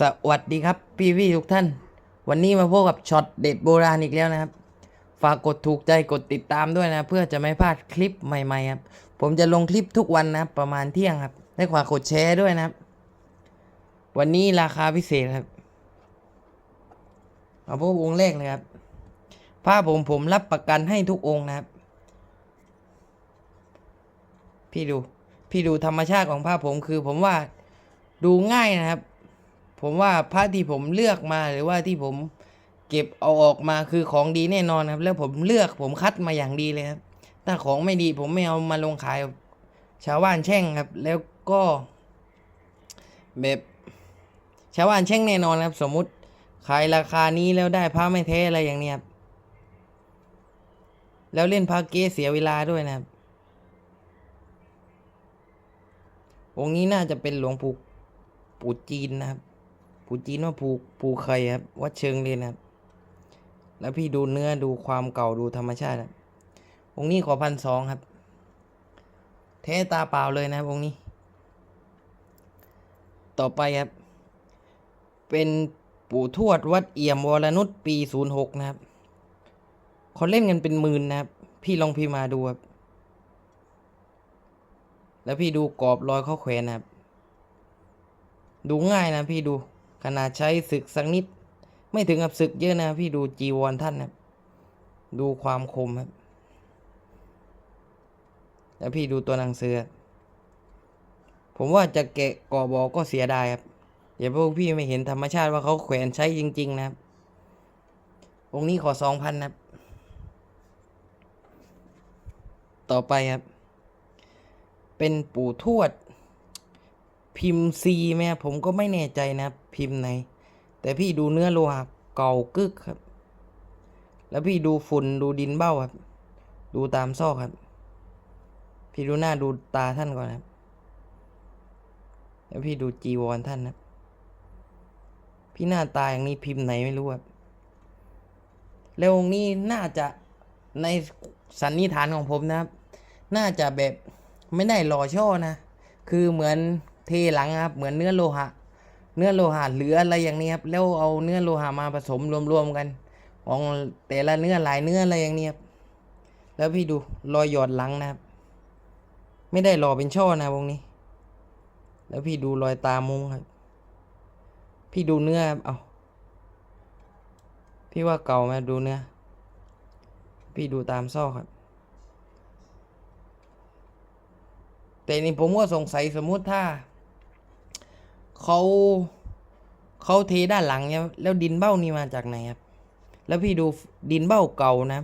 สวัสดีครับพี่พี่ๆทุกท่าน วันนี้มาพบกับช็อตเด็ดโบราณอีกแล้วนะครับ ฝากกดถูกใจกดติดตามด้วยนะ เพื่อจะไม่พลาดคลิปใหม่ๆครับ ผมจะลงคลิปทุกวันนะครับประมาณเที่ยงครับ ได้ฝากกดแชร์ด้วยนะครับ วันนี้ราคาพิเศษครับ เอาพวกองค์แรกเลยครับผ้าผมผมรับประกันให้ทุกองค์นะครับ พี่ดู พี่ดูธรรมชาติของผ้าผมคือผมว่าดูง่ายนะครับ ผมว่าผ้าที่ผมเลือกมาหรือว่าที่ผมเก็บเอาออกมาคือของดีแน่นอนครับ แล้วผมเลือกผมคัดมาอย่างดีเลยครับ ถ้าของไม่ดีผมไม่เอามาลงขายชาวบ้านแช่งครับ แล้วก็แบบชาวบ้านแช่งแน่นอนครับ สมมุติขายราคานี้แล้วได้ผ้าไม่แท้อะไรอย่างเนี้ยครับแล้วเล่นผ้าเก๊เสียเวลาด้วยนะครับ องค์นี้น่าจะเป็นหลวงปู่ปู่จีนนะครับ ปูจีนว่าปู่ปู่ไข่ครับวัดเชิงเลยนะครับ แล้วพี่ดูเนื้อดูความเก่าดูธรรมชาติครับองค์นี้ขอพันสองครับแท้ตาเปล่าเลยนะครับองค์นี้ ต่อไปครับ เป็นปู่ทวดวัดเอี่ยมวรนุชปีศูนย์หกนะครับเขาเล่นกันเป็นหมื่นนะครับ พี่ลองพี่มาดูครับ แล้วพี่ดูกรอบรอยเขาแขวนนะครับ ดูง่ายนะพี่ดู ขนาดใช้ศึกสักนิด ไม่ถึงกับศึกเยอะนะพี่ดูจีวรท่านนะดูความคมครับแล้วพี่ดูตัวหนังสือผมว่าจะแกะกอบอกก็เสียดายครับอย่าพวกพี่ไม่เห็นธรรมชาติว่าเขาแขวนใช้จริง ๆ นะครับ องค์นี้ขอสองพันนะครับ ต่อไปครับ เป็นปู่ทวด พิมพ์ซีไหมผมก็ไม่แน่ใจนะพิมพ์ไหน แต่พี่ดูเนื้อโลหะเก่ากึกครับ แล้วพี่ดูฝุ่นดูดินเบ้าครับ ดูตามซอกครับ พี่ดูหน้าดูตาท่านก่อนครับ แล้วพี่ดูจีวรท่านนะพี่หน้าตาอย่างนี้พิมพ์ไหนไม่รู้ครับแล้วองค์นี้น่าจะในสันนิษฐานของผมนะครับ น่าจะแบบไม่ได้หล่อช่อนะ คือเหมือน เทหลังครับเหมือนเนื้อโลหะ เนื้อโลหะเหรืออะไรอย่างนี้ครับแล้วเอาเนื้อโลหะมาผสมรวมๆกันของแต่ละเนื้อหลายเนื้ออะไรอย่างนี้ครับแล้วพี่ดูรอยหยอดหลังนะครับ ไม่ได้หล่อเป็นช่อนะวงนี้ แล้วพี่ดูรอยตามุงครับ พี่ดูเนื้อครับเอาพี่ว่าเก่าไหมดูเนื้อพี่ดูตามซอกครับ แต่นี่ผมก็สงสัยสมมุติถ้า เขาเขาเทด้านหลังเนี่ยแล้วดินเบ้านี่มาจากไหนครับ แล้วพี่ดูดินเบ้าเก่านะ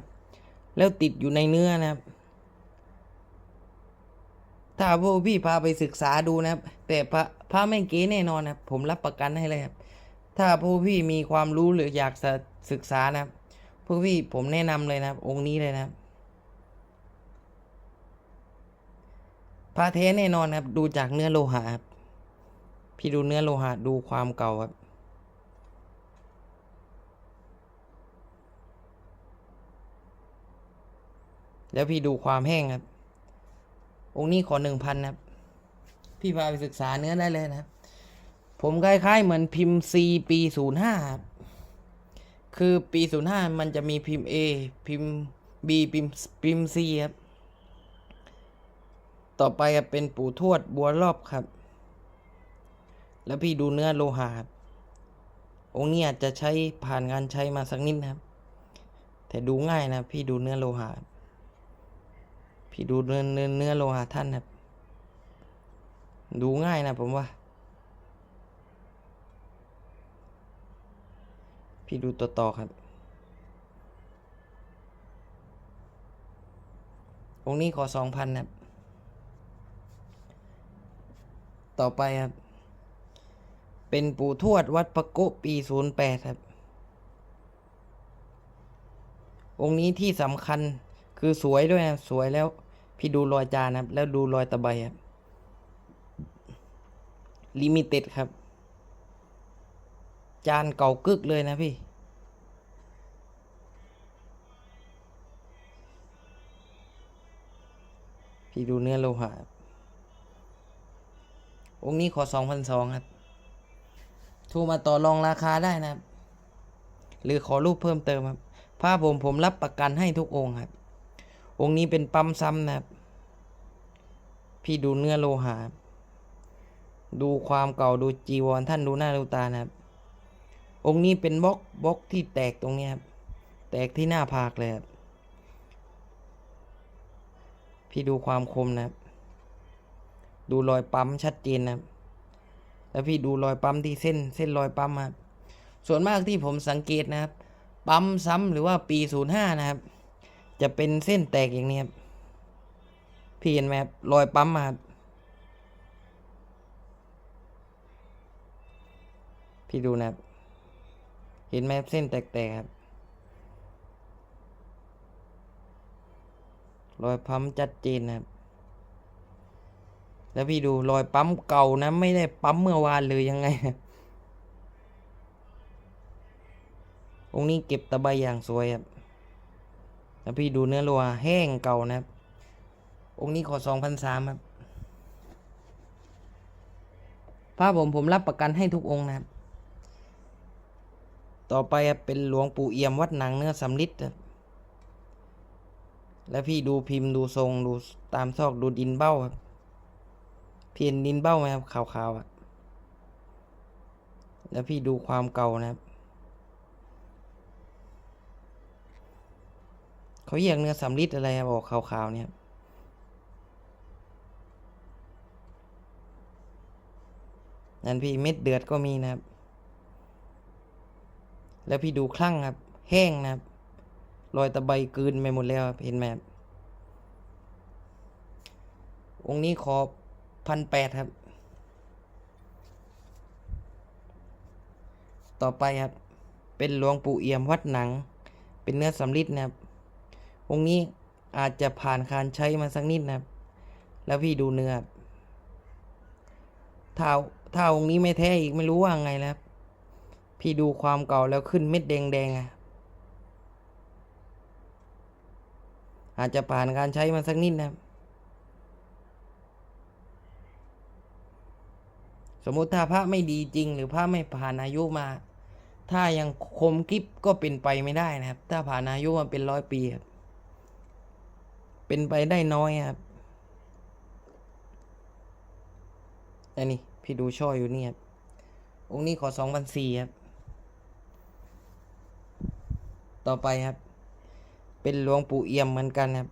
แล้วติดอยู่ในเนื้อนะครับ ถ้าพวกพี่พาไปศึกษาดูนะครับ แต่พระพระไม่เก๋แน่นอนนะผมรับประกันให้เลยครับ ถ้าพวกพี่มีความรู้หรืออยากศึกษานะครับพวกพี่ผมแนะนำเลยนะครับ องค์นี้เลยนะครับพระเทแน่นอนครับ ดูจากเนื้อโลหะครับ พี่ดูเนื้อโลหะดูความเก่าครับแล้วพี่ดูความแห้งครับ องค์นี้ขอหนึ่งพันครับ พี่พาไปศึกษาเนื้อได้เลยนะครับ ผมคล้ายๆเหมือนพิมพ์ C ปีศูนย์ห้าครับ คือปีศูนย์ห้ามันจะมีพิมพ์ A พิมพ์ B พิมพ์พิมพ์ C ครับ ต่อไปเป็นปู่ทวดบัวรอบครับ แล้วพี่ดูเนื้อโลหะครับองค์นี้อาจจะใช้ผ่านการใช้มาสักนิดนะครับ แต่ดูง่ายนะพี่ดูเนื้อโลหะพี่ดูเนื้อเนื้อเนื้อโลหะท่านครับ ดูง่ายนะผมว่า พี่ดูตัวต่อครับองค์นี้ขอสองพันครับ ต่อไปครับ เป็นปู่ทวดวัดปะโกปีศูนย์แปดครับ องค์นี้ที่สำคัญคือสวยด้วยนะสวยแล้ว พี่ดูรอยจานครับ แล้วดูรอยตะไบครับลิมิเต็ดครับ จานเก่ากึกเลยนะพี่พี่ดูเนื้อโลหะครับองค์นี้ขอสองพันสองครับ โทรมาต่อรองราคาได้นะครับ หรือขอรูปเพิ่มเติมครับผ้าผมผมรับประกันให้ทุกองค์ครับ องค์นี้เป็นปั๊มซ้ำนะครับ พี่ดูเนื้อโลหะดูความเก่าดูจีวรท่านดูหน้าดูตานะครับ องค์นี้เป็นบล็อกบล็อกที่แตกตรงนี้ครับ แตกที่หน้าผากเลยครับ พี่ดูความคมนะครับ ดูรอยปั๊มชัดเจนนะครับ แล้วพี่ดูรอยปั๊มที่เส้นเส้นรอยปั๊มครับส่วนมากที่ผมสังเกตนะครับ ปั๊มซ้ำหรือว่าปี 05 นะครับ จะเป็นเส้นแตกอย่างนี้ครับพี่เห็นไหมครับรอยปั๊มมาพี่ดูนะครับ เห็นไหมครับเส้นแตกๆครับรอยปั๊มชัดเจนนะครับ แล้วพี่ดูรอยปั๊มเก่านะ ไม่ได้ปั๊มเมื่อวานเลยยังไงองค์นี้เก็บตะไบอย่างสวยครับแล้วพี่ดูเนื้อรัวแห้งเก่านะครับ องค์นี้ขอสองพันสามครับพระผมผมรับประกันให้ทุกองค์นะครับ ต่อไปครับเป็นหลวงปู่เอี่ยมวัดหนังเนื้อสำลิดครับ แล้วพี่ดูพิมพ์ดูทรงดูตามซอกดูดินเบ้าครับ พี่เห็นดินเบ้าไหมครับขาวๆอะ แล้วพี่ดูความเก่านะครับ เขาเรียกเนื้อสำลิดอะไรครับออกขาวๆเนี่ยนั่นพี่เม็ดเดือดก็มีนะครับ แล้วพี่ดูคลั่งครับ แห้งนะครับรอยตะไบกลืนไปหมดแล้วครับเห็นไหมครับองค์นี้ขอ พันแปดครับ ต่อไปครับ เป็นหลวงปู่เอี่ยมวัดหนัง เป็นเนื้อสำลิดนะครับ องค์นี้อาจจะผ่านการใช้มาสักนิดนะครับ แล้วพี่ดูเนื้อถ้าถ้าองค์นี้ไม่แท้อีกไม่รู้ว่าไงแล้วครับพี่ดูความเก่าแล้วขึ้นเม็ดแดงๆอะอาจจะผ่านการใช้มาสักนิดนะครับ สมมุติถ้าพระไม่ดีจริง หรือพระไม่ผ่านอายุมา ถ้ายังคมกริบก็เป็นไปไม่ได้นะครับ ถ้าผ่านอายุมาเป็นร้อยปีครับเป็นไปได้น้อยครับอันนี้พี่ดูช่ออยู่นี่ครับองค์นี้ขอสองพันสี่ครับ ต่อไปครับ เป็นหลวงปู่เอี่ยมเหมือนกันครับ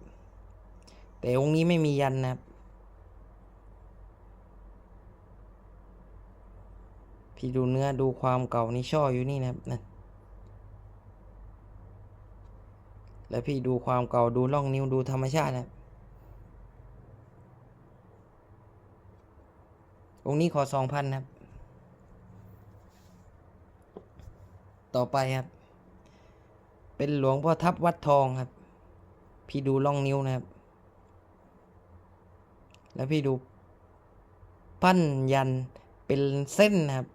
แต่องค์นี้ไม่มียันนะครับ พี่ดูเนื้อดูความเก่านี่ช่ออยู่นี่นะครับนั่นแล้วพี่ดูความเก่าดูร่องนิ้วดูธรรมชาตินะครับองค์นี้ขอสองพันครับ ต่อไปครับ เป็นหลวงพ่อทับวัดทองครับ พี่ดูร่องนิ้วนะครับ แล้วพี่ดู ปั้นยันเป็นเส้นนะครับ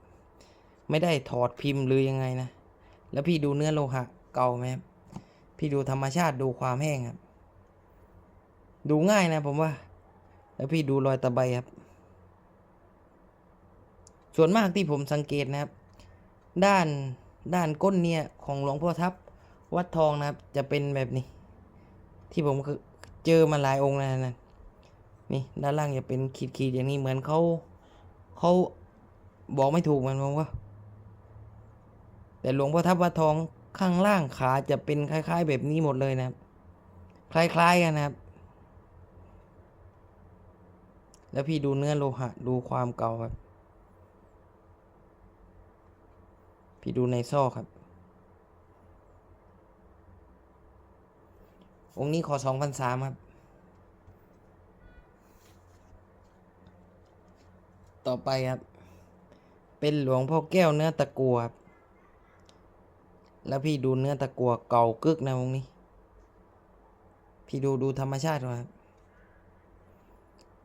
ไม่ได้ถอดพิมพ์หรือยังไงนะ แล้วพี่ดูเนื้อโลหะเก่าไหมครับพี่ดูธรรมชาติดูความแห้งครับ ดูง่ายนะผมว่า แล้วพี่ดูรอยตะไบครับ ส่วนมากที่ผมสังเกตนะครับ ด้านด้านก้นเนี่ยของหลวงพ่อทับวัดทองนะครับ จะเป็นแบบนี้ ที่ผมเจอมาหลายองค์แล้วนะนี่ด้านล่างจะเป็นขีดๆอย่างนี้เหมือนเขาเขาบอกไม่ถูกเหมือนผมว่า แต่หลวงพ่อทับวัดทองข้างล่างขาจะเป็นคล้าย ๆ แบบนี้หมดเลยนะครับ คล้าย ๆ กันนะครับ แล้วพี่ดูเนื้อโลหะดูความเก่าครับ พี่ดูในซอกครับ องค์นี้ขอสองพันสามครับต่อไปครับ เป็นหลวงพ่อแก้วเนื้อตะกัวครับ แล้วพี่ดูเนื้อตะกัวเก่ากึกนะองนี้ พี่ดูดูธรรมชาติครับ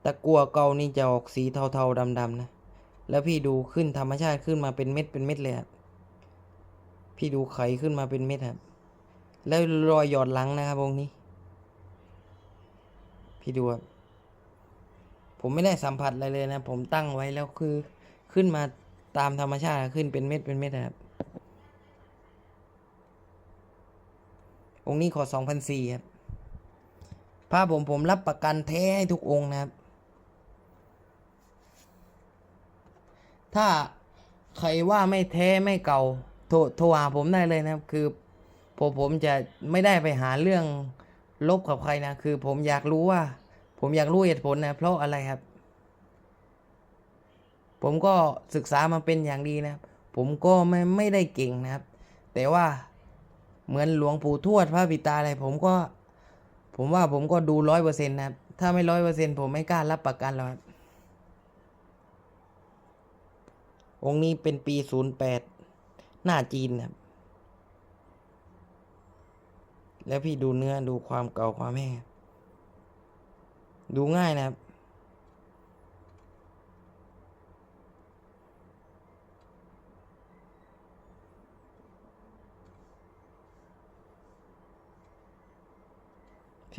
ตะกัวเก่านี่จะออกสีเทาๆดำๆนะ แล้วพี่ดูขึ้นธรรมชาติขึ้นมาเป็นเม็ดเป็นเม็ดเลยครับ พี่ดูไขขึ้นมาเป็นเม็ดครับ แล้วรอยหยอดหลังนะครับองนี้ พี่ดูครับผมไม่ได้สัมผัสอะไรเลยนะ ผมตั้งไว้แล้วคือขึ้นมาตามธรรมชาติขึ้นเป็นเม็ดเป็นเม็ดครับ องค์นี้ขอสองพันสี่ครับพระผมผมรับประกันแท้ให้ทุกองค์นะครับ ถ้าใครว่าไม่แท้ไม่เก่า โทรโทรหาผมได้เลยนะครับ คือผมผมจะไม่ได้ไปหาเรื่องลบกับใครนะ คือผมอยากรู้ว่า ผมอยากรู้เหตุผลนะ เพราะอะไรครับ ผมก็ศึกษามาเป็นอย่างดีนะครับ ผมก็ไม่ไม่ได้เก่งนะครับ แต่ว่า เหมือนหลวงปู่ทวดพระปิตาอะไรผมก็ ผมว่าผมก็ดูร้อยเปอร์เซ็นต์นะครับ ถ้าไม่ร้อยเปอร์เซ็นต์ผมไม่กล้ารับประกันหรอกองค์นี้เป็นปีศูนย์แปดหน้าจีนนะครับ แล้วพี่ดูเนื้อดูความเก่าความแห้งดูง่ายนะครับ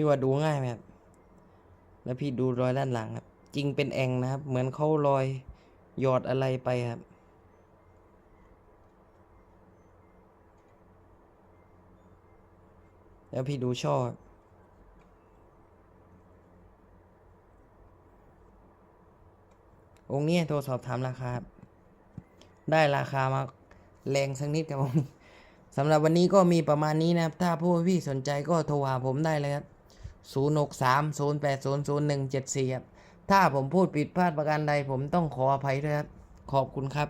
พี่ว่าดูง่ายไหมครับแล้วพี่ดูรอยด้านหลังครับ จริงเป็นแองนะครับ เหมือนเขารอยหยอดอะไรไปครับ แล้วพี่ดูช่อครับองค์นี้โทรสอบถามราคาครับได้ราคามาแรงสักนิดครับผมสำหรับวันนี้ก็มีประมาณนี้นะครับ ถ้าผู้พี่สนใจก็โทรหาผมได้เลยครับ 0 6 3 0 8 0 0 1 7 4ครับถ้าผมพูดผิดพลาดประการใดผมต้องขออภัยด้วยครับ ขอบคุณครับ